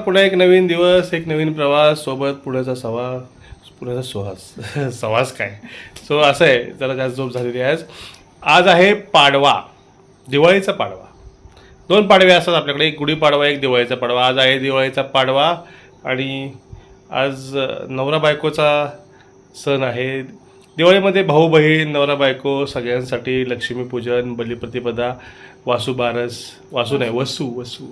पुन्हा एक नवीन दिवस एक नवीन प्रवास सोबत पुण्याचा सवा पुण्याचा सुहास सवास काय? सो असं आहे. जरा जास्त झोप झालेली आहे आज. आज आहे पाडवा. दिवाळीचा पाडवा. दोन पाडवे असतात आपल्याकडे. एक गुढीपाडवा एक दिवाळीचा पाडवा. आज आहे दिवाळीचा पाडवा. आणि आज नवरा बायकोचा सण आहे. दिवाळीमध्ये भाऊ बहीण नवरा बायको सगळ्यांसाठी लक्ष्मीपूजन बलिप्रतिपदा वासू बारस वासू नाही वसू वसू.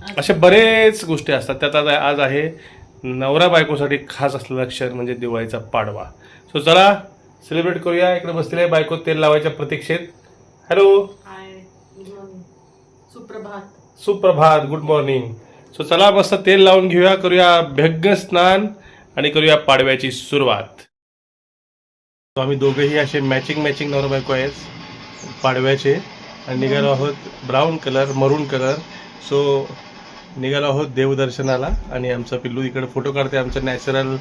अशा बरेच गोष्टी असतात. त्यात आज आज आहे नवरा बायकोसाठी खास असलेला क्षण म्हणजे दिवाळीचा पाडवा. सो चला सेलिब्रेट करूया. इकडे बसलेले बायको तेल लावायच्या प्रतीक्षेत. हॅलो सुप्रभात. सुप्रभात गुड मॉर्निंग सो चला मस्त तेल लावून घेऊया करूया भ्यग्न स्नान आणि करूया पाडव्याची सुरुवात. आम्ही दोघेही असे मॅचिंग मॅचिंग नवरा बायको आहेत. पाडव्याचे. आणि निघालो आहोत brown colour maroon colour so निघालो आहोत देवदर्शनाला आणि आमचा पिल्लू इकडे फोटो काढते आमचं नॅचरल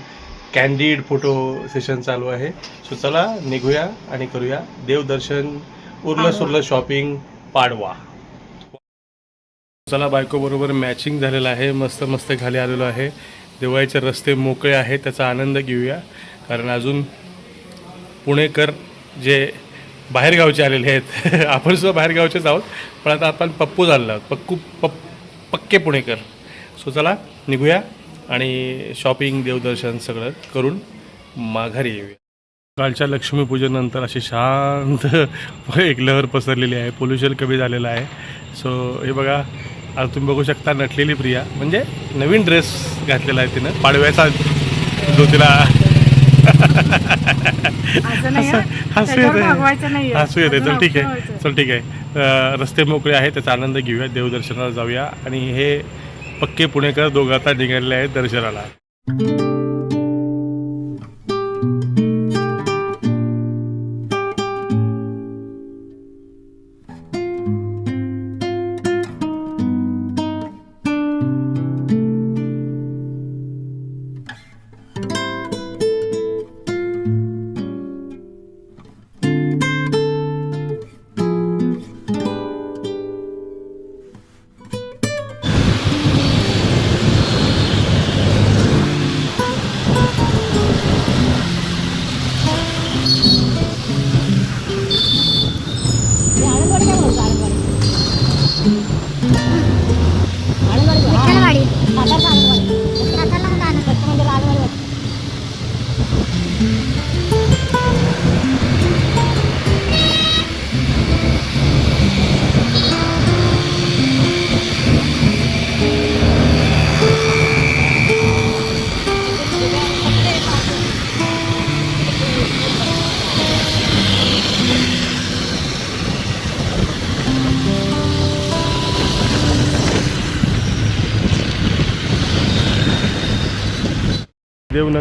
कॅन्डिड फोटो सेशन चालू आहे. सो चला निघूया आणि करूया देवदर्शन उरलं सुरलं शॉपिंग पाडवा. चला बायको बरोबर मॅचिंग झालेलं आहे. मस्त मस्त खाली आलेलो आहे. दिवाळीचे रस्ते मोकळे आहेत त्याचा आनंद घेऊया. कारण अजून पुणेकर जे बाहेरगावचे आलेले आहेत आपण सुद्धा बाहेरगावचेच आहोत. पण आता आपण पप्पू झालेलो आहोत. पक्कू पप पक्के पुणेकर. सो चला निघूया आणि शॉपिंग देवदर्शन सगळं करून माघारी येऊया. कालच्या लक्ष्मीपूजनंतर अशी शांत एक लहर पसरलेली आहे. पोल्युशन कमी झालेलं आहे. सो हे बघा आता तुम्ही बघू शकता नटलेली प्रिया. म्हणजे नवीन ड्रेस घातलेला आहे तिनं. पाडव्याचा जो तिला. हसू येते. हसू येते चल ठीक आहे. चल ठीक आहे. रस्ते मोकळे आहेत त्याचा आनंद घेऊया देवदर्शनाला जाऊया. आणि हे पक्के पुणेकर दोघं आता निघालेले आहेत दर्शनाला.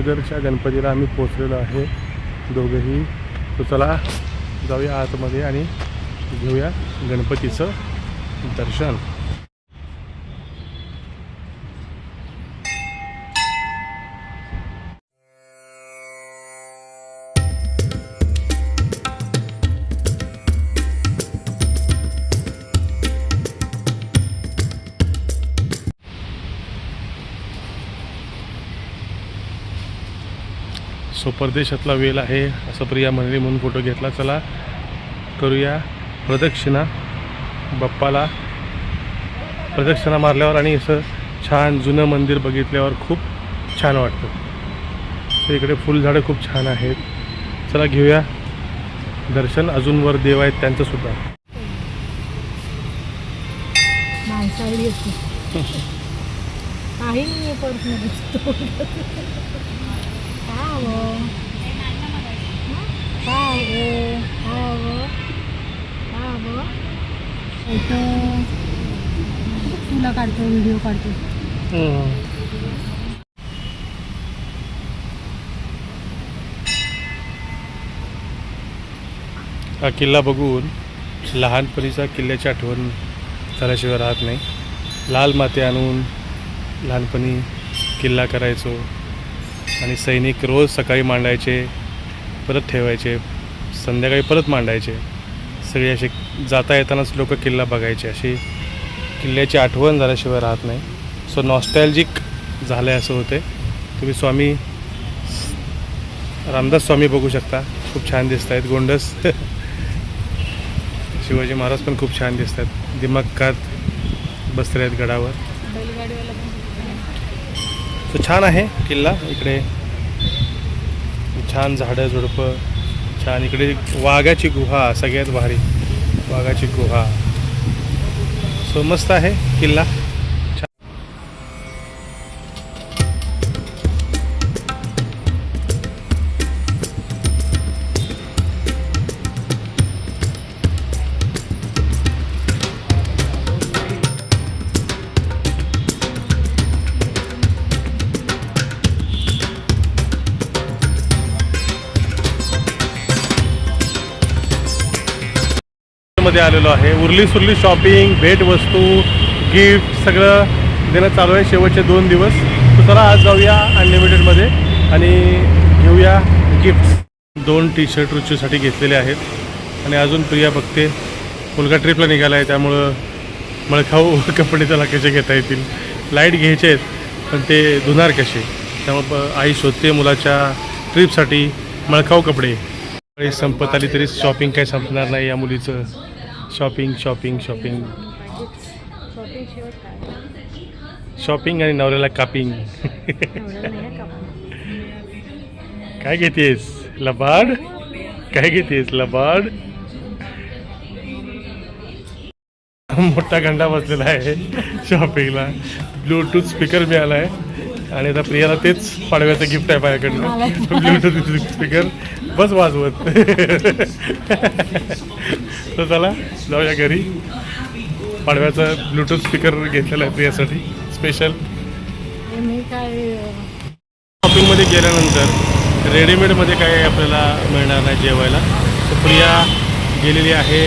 नगरच्या गणपतीला आम्ही पोचलेलो आहे. दोघंही तो चला जाऊया आतमध्ये आणि घेऊया गणपतीचं दर्शन. परदेशातला वेल आहे असं प्रिया म्हणली म्हणून फोटो घेतला. चला करूया प्रदक्षिणा. बाप्पाला प्रदक्षिणा मारल्यावर आणि असं छान जुनं मंदिर बघितल्यावर खूप छान वाटतं. इकडे फुलझाडं खूप छान आहेत. चला घेऊया दर्शन. अजून वर देव आहेत त्यांचंसुद्धा. माणसाळी येते काही नाही पर्समध्ये दिसतो काय हवं काय हवं काय हवं काय हवं इथं तुला काढतो व्हिडिओ काढतो. हा किल्ला बघून लहानपणीचा किल्ल्याची आठवण झाल्याशिवाय राहत नाही. लाल माती आणून लहानपणी किल्ला करायचो आणि सैनिक रोज सकाळी मांडायचे परत ठेवायचे संध्याकाळी परत मांडायचे. सगळे असे जाता येतानाच लोक किल्ला बघायचे. अशी किल्ल्याची आठवण झाल्याशिवाय राहत नाही. सो नॉस्टॅल्जिक झालं आहे असं होते तुम्ही स्वामी रामदास स्वामी बघू शकता. खूप छान दिसत आहेत गोंडस. शिवाजी महाराज पण खूप छान दिसत आहेत दिमाखात बसले आहेत गडावर. सो छान आहे किल्ला. इकडे छान झाडं झुडपं. छान इकडे वाघाची गुहा सगळ्यात भारी वाघाची गुहा. सो मस्त आहे किल्ला. मध्ये आलेलो आहे. उरली सुरली शॉपिंग भेटवस्तू गिफ्ट सगळं देणं चालू आहे. शेवटचे दोन दिवस. तर चला आज जाऊया अनलिमिटेडमध्ये आणि घेऊया गिफ्ट दोन टी शर्ट रुचीसाठी घेतलेले आहेत. आणि अजून प्रिया बघते. मुलगा ट्रिपला निघाला आहे त्यामुळं मळखाऊ कपडे त्याला कसे घेता येतील. लाइट घ्यायचे आहेत पण ते धुणार कसे? त्यामुळं आई शोधते मुलाच्या ट्रिपसाठी मळखाऊ कपडे. संपत आली तरी शॉपिंग काही संपणार नाही या मुलीचं. शॉपिंग शॉपिंग शॉपिंग शॉपिंग आणि नवऱ्याला कापिंग काय घेतेस? लबाड? काय घेतेस? लबाड? मोठा गंडा बसलेला आहे शॉपिंगला ब्लूटूथ स्पीकर मिळाला आहे आणि आता प्रियाला तेच पाडव्याचं गिफ्ट आहे माझ्याकडनं. ब्लूटूथ स्पीकर बस वाजवत. तर चला जाऊया घरी. पाडव्याचा ब्लूटूथ स्पीकर घेतलेला आहे प्रियासाठी. स्पेशल शॉपिंगमध्ये गेल्यानंतर रेडीमेडमध्ये काय आपल्याला मिळणार नाही जेवायला? तर प्रिया गेलेली आहे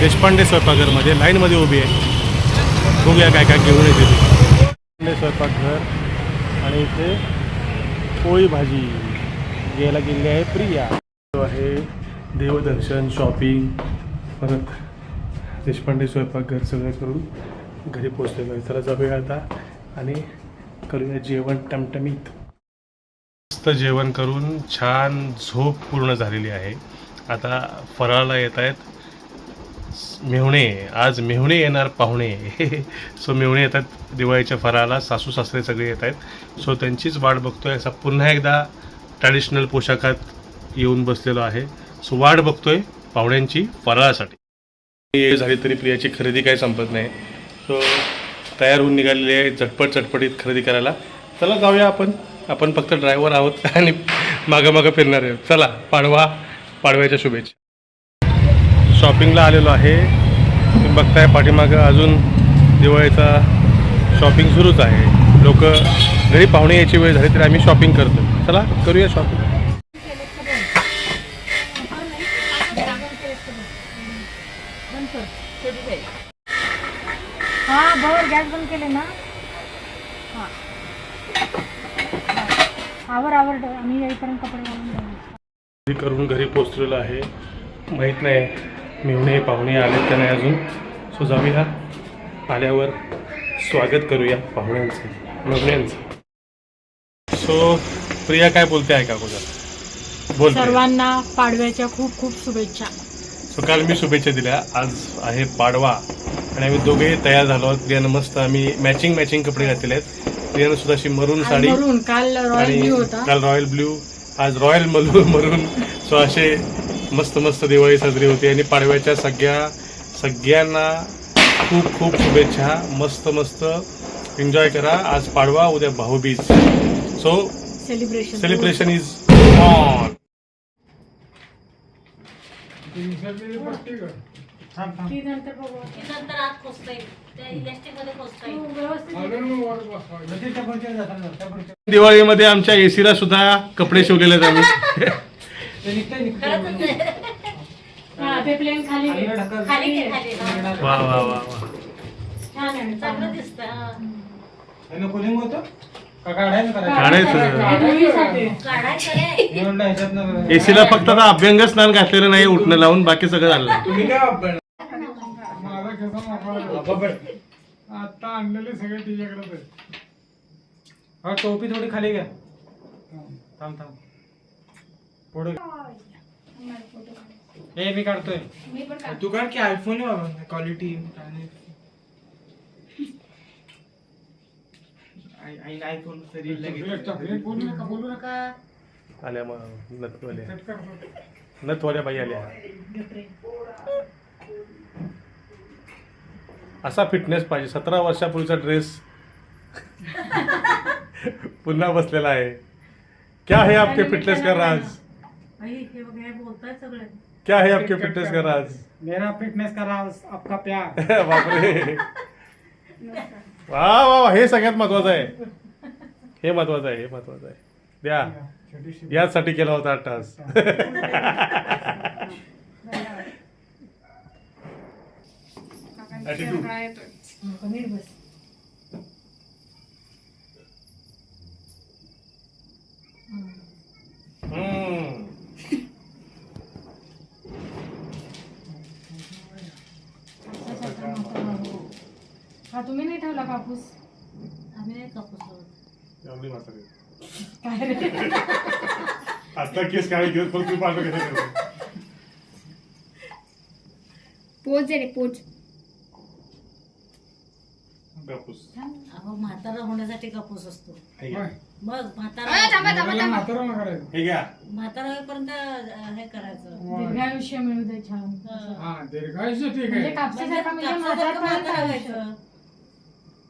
देशपांडे स्वयंपाकघरमध्ये. लाईनमध्ये उभी आहे. बघूया काय काय घेऊन येते ती. स्वयंपाकघर आणि इथे पोळी भाजी घ्यायला गेलेली आहे प्रिया. जो आहे देवदर्शन शॉपिंग परत देशपांडे स्वयंपाकघर सगळं करून घरी पोचलेलो आहे. चला जाऊया आता आणि करूया जेवण टमटमीत. मस्त जेवण करून छान झोप पूर्ण झालेली आहे. आता फराळाला येत आहेत. मेहुणे आज मेहुणे येणार पाहुणे. सो मेहुणे येतात दिवाळीच्या फराला सासू सासरे सगळे येत आहेत. सो त्यांचीच वाट बघतोय. असा पुन्हा एकदा ट्रॅडिशनल पोशाखात येऊन बसलेलो आहे. सो वाट बघतोय पाहुण्यांची फराळासाठी. झाली तरी प्रियाची खरेदी काही संपत नाही. सो तयार होऊन निघालेली आहे झटपट चटपटीत खरेदी करायला. चला जाऊया आपण. आपण फक्त ड्रायव्हर आहोत आणि मागं मागं फिरणार आहे. चला पाडवा पाडव्याच्या शुभेच्छा. शॉपिंगला आलेलो आहे. तुम्ही बघताय पाठीमागं अजून दिवाळीचा शॉपिंग सुरूच आहे. लोक घरी पाहुणे यायची वेळ झाली तरी आम्ही शॉपिंग करतो. चला करूया शॉपिंग. हा बरोबर गॅस बंद केले ना? हा. आवर आवर आम्ही येईपर्यंत कपडे घालून जाऊ. खरेदी करून घरी पोचलेलो आहे. माहीत नाही मेहुणे पाहुणे आलेत का नाही अजून? सो जाऊया आल्यावर स्वागत करूया पाहुण्यांचं मेहुण्यांचं सो प्रिया काय बोलते आहे का अगोदर. बोल. सर्वांना पाडव्याच्या खूप खूप शुभेच्छा. सो काल मी शुभेच्छा दिल्या. आज आहे पाडवा. आणि आम्ही दोघेही तयार झालो आहोत. प्रियानं मस्त आम्ही मॅचिंग मॅचिंग कपडे घातलेले आहेत. प्रियानं सुद्धा अशी मरून साडी काल रॉयल ब्ल्यू होता. काल रॉयल ब्ल्यू आज रॉयल मलू मरून. सो असे मस्त मस्त दिवाळी साजरी होती आणि पाडव्याच्या सगळ्या सगळ्यांना खूप खूप शुभेच्छा. मस्त मस्त एन्जॉय करा. आज पाडवा उद्या Bhaubeej. So celebration celebration is on दिवाळीमध्ये आमच्या एसीला सुद्धा कपडे शिवलेले आहेत आम्ही. हा ते प्लेन खाली घे. खाली घे खाली हा. वा वा वा वा छान आहे चांगलं दिसतं हा. काढायचं हे मुलीसाठी. काढायचं रे एसीला फक्त आता अभ्यंग स्नान घातलेलं नाही उठणं लावून बाकी सगळं झालं आता आणलेले सगळे तिच्याकडेच हा टोपी थोडी खाली घ्या थांब थांब पुढे. ए मी काढतोय. तू काढ की आयफोन आहे बाबा क्वालिटी आयफोन तरी बोलू नका आल्या मग नथवाल्या. नथवाल्या बाई आल्या. असा फिटनेस पाहिजे. सतरा वर्षापूर्वीचा ड्रेस पुन्हा बसलेला आहे. क्या है आपके फिटनेस का राज? क्या है आपके फिटनेस का राज? मेरा फिटनेस का राज आपका प्यार. बापरे. वा वा वा हे सगळ्यात महत्वाचं आहे. हे महत्वाचं आहे हे महत्वाचं आहे. द्या. छोटीशी याचसाठी केला होता आठ तास Attitude. नीट बस हम्म. हा तुम्ही नाही ठेवला कापूस? आम्ही नाही कापूस लावत. एवढी म्हातारी. काय रे? आता केस काय घेऊन पण तू पाठव घेते पोच रे पोच. कापूस. अहो म्हातारा होण्यासाठी कापूस असतो. हे घ्या. मग म्हातारा म्हातारं न करायचं हे घ्या. म्हातारा होईपर्यंत अं, हे करायचं. दीर्घायुष्य मिळू दे छान. हा. दीर्घायुष्य ठीक म्हणजे आहे कापसासारखा म्हणजे कापसासारखं म्हातारपणात म्हातारा राहायचं. व्हायचं.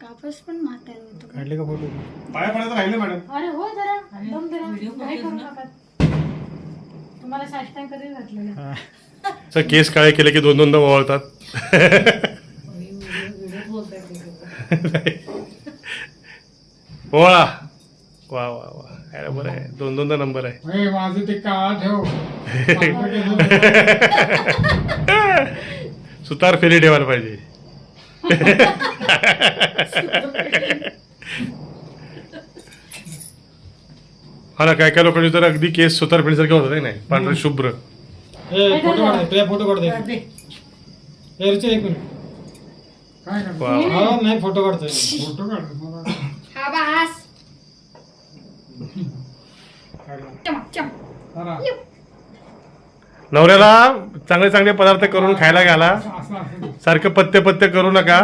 कापूस पण म्हातारा होतो काढले का फोटो पाया पडायचं राहिले मॅडम. अरे हो जरा दम जरा. व्हिडिओ काही करू? नका. तुम्हाला साष्टांग कधी घातलेलं? केस काळे केले की दोन दोनदा ओवाळतात. ओळा वा वा वा. अरे बरं आहे. दोन दोनदा नंबर आहे माझं ते काळा ठेव. सुतार फेरी ठेवायला पाहिजे. हा ना काय काय लोकांनी तर अगदी केस सुतार फेरीसारखे होतात नाही? पांढरे शुभ्र. ए फोटो काढ तुझ्या फोटो काढ कर दे दे. ए रुची एक मिनिट काय करतो वा वा. हा नाही फोटो काढतोय फोटो काढ मला हा. नवऱ्याला चांगले चांगले पदार्थ करून खायला घाला सारखं पत्ते पत्ते करू नका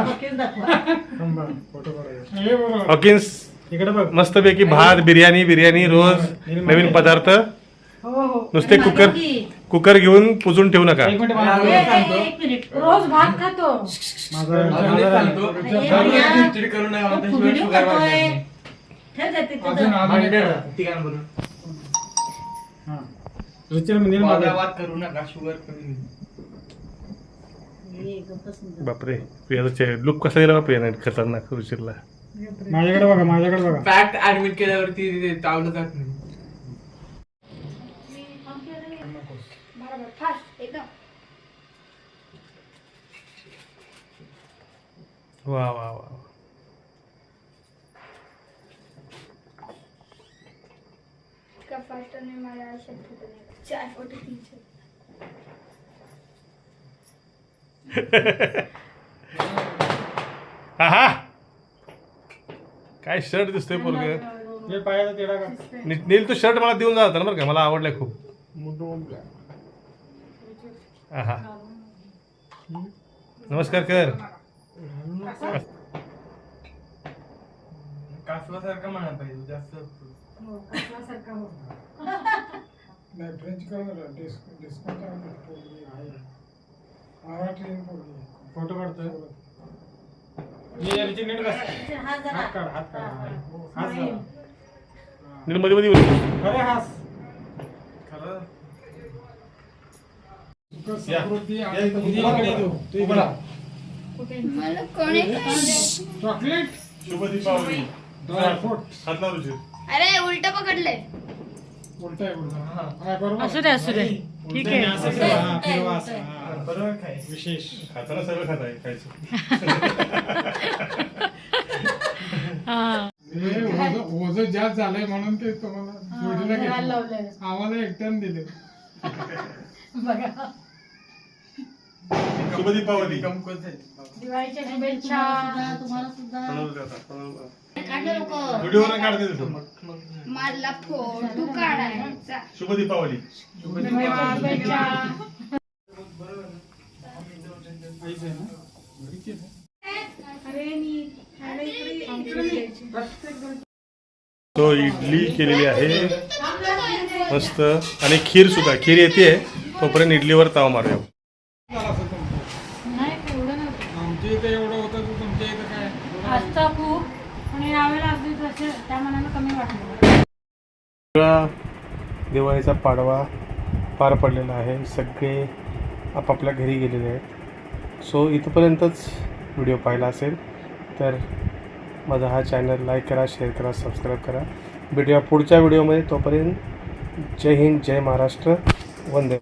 हे हॉकिन्स इकडे बघ मस्तपैकी भात बिर्याणी बिर्याणी रोज नवीन पदार्थ हो हो नुसते कुकर. कुकर घेऊन पुजून ठेवू नका रोज भात खातो करू नका म्हणता, तू शिवाय व्हिडिओ शुगर करतोय. वाढते. ठेव दे तिथं. अजून अजून एक करा. तिघांबरोबर. रुचीला मंदिर मागे वादावाद करू नका शुगर कमी होईल. हे गप्पच नाही. बापरे याचा लुक कसा गेला बापरे याने खतरनाक रुचिरला माझ्याकडे बघा माझ्याकडे बघा. फॅक्ट ऍडमिट केल्यावरती ते चावलं जात नाही. बरोबर फास्ट एकदम. वा वा वा फास्ट मी माझ्या आयुष्यात फोटो नाही. चार फोटो हा हा काय शर्ट दिसतोय पोरग? हे पायाचा का? नील तो शर्ट मला देऊन जात ना बरं का मला आवडलाय खूप. आहा. नमस्कार कर. कासवासारखं म्हणा पाहिजे जास्त हो, हो. नाही फ्रेंच कलर डिस्क डिस्काउंट पोरगी आहे महाराष्ट्रीयन पोरगी आहे. फोटो काढतोय ये रुची नीट बस हा जरा. हात काढ हात काढ हात जरा. नील मध्ये मध्ये बोल. अरे हास खरं सुख समृद्धी आणि इकडे तू तू इकडे मला कोणी चॉकलेट शुभ दीपावली ड्रायफ्रूट हात लाव. अरे उलट पकडलंय उलट उलट हा बरोबर असू दे असू दे. ठीक आहे. असं फिरवा, हा, फिरवा असं, हा. बरोबर काय? विशेष. खाताना खायचं हे. ओझं ओझं जास्त झालंय म्हणून ते तुम्हाला जोडीला घेतलं. आम्हाला एकट्यानं दिले. बघा. शुभ दीपावली. कंकच आहे दिवाळीच्या शुभेच्छा. तुम्हाला सुद्धा. व्हिडिओ काढते मला फोटो काढायचा शुभ दीपावली. तो इडली केलेली आहे. मस्त. आणि खीर सुद्धा. खीर येते. तोपर्यंत इडलीवर ताव मारूया झाला असेल तुमचं. नाही एवढं नव्हतं आमच्या इथे एवढं होतं तर तुमच्या इथं खूप पण यावेळेला अगदी तसे त्या मनानं कमी वाटलं. सगळा दिवाळीचा पाडवा पार पडलेला आहे. सगळे आपापल्या घरी गेलेले आहेत. सो इथपर्यंतच व्हिडिओ पाहिला असेल तर माझा हा चॅनल लाईक करा शेअर करा सबस्क्राईब करा. भेटूया पुढच्या व्हिडिओमध्ये तोपर्यंत जय हिंद जय महाराष्ट्र. वंदे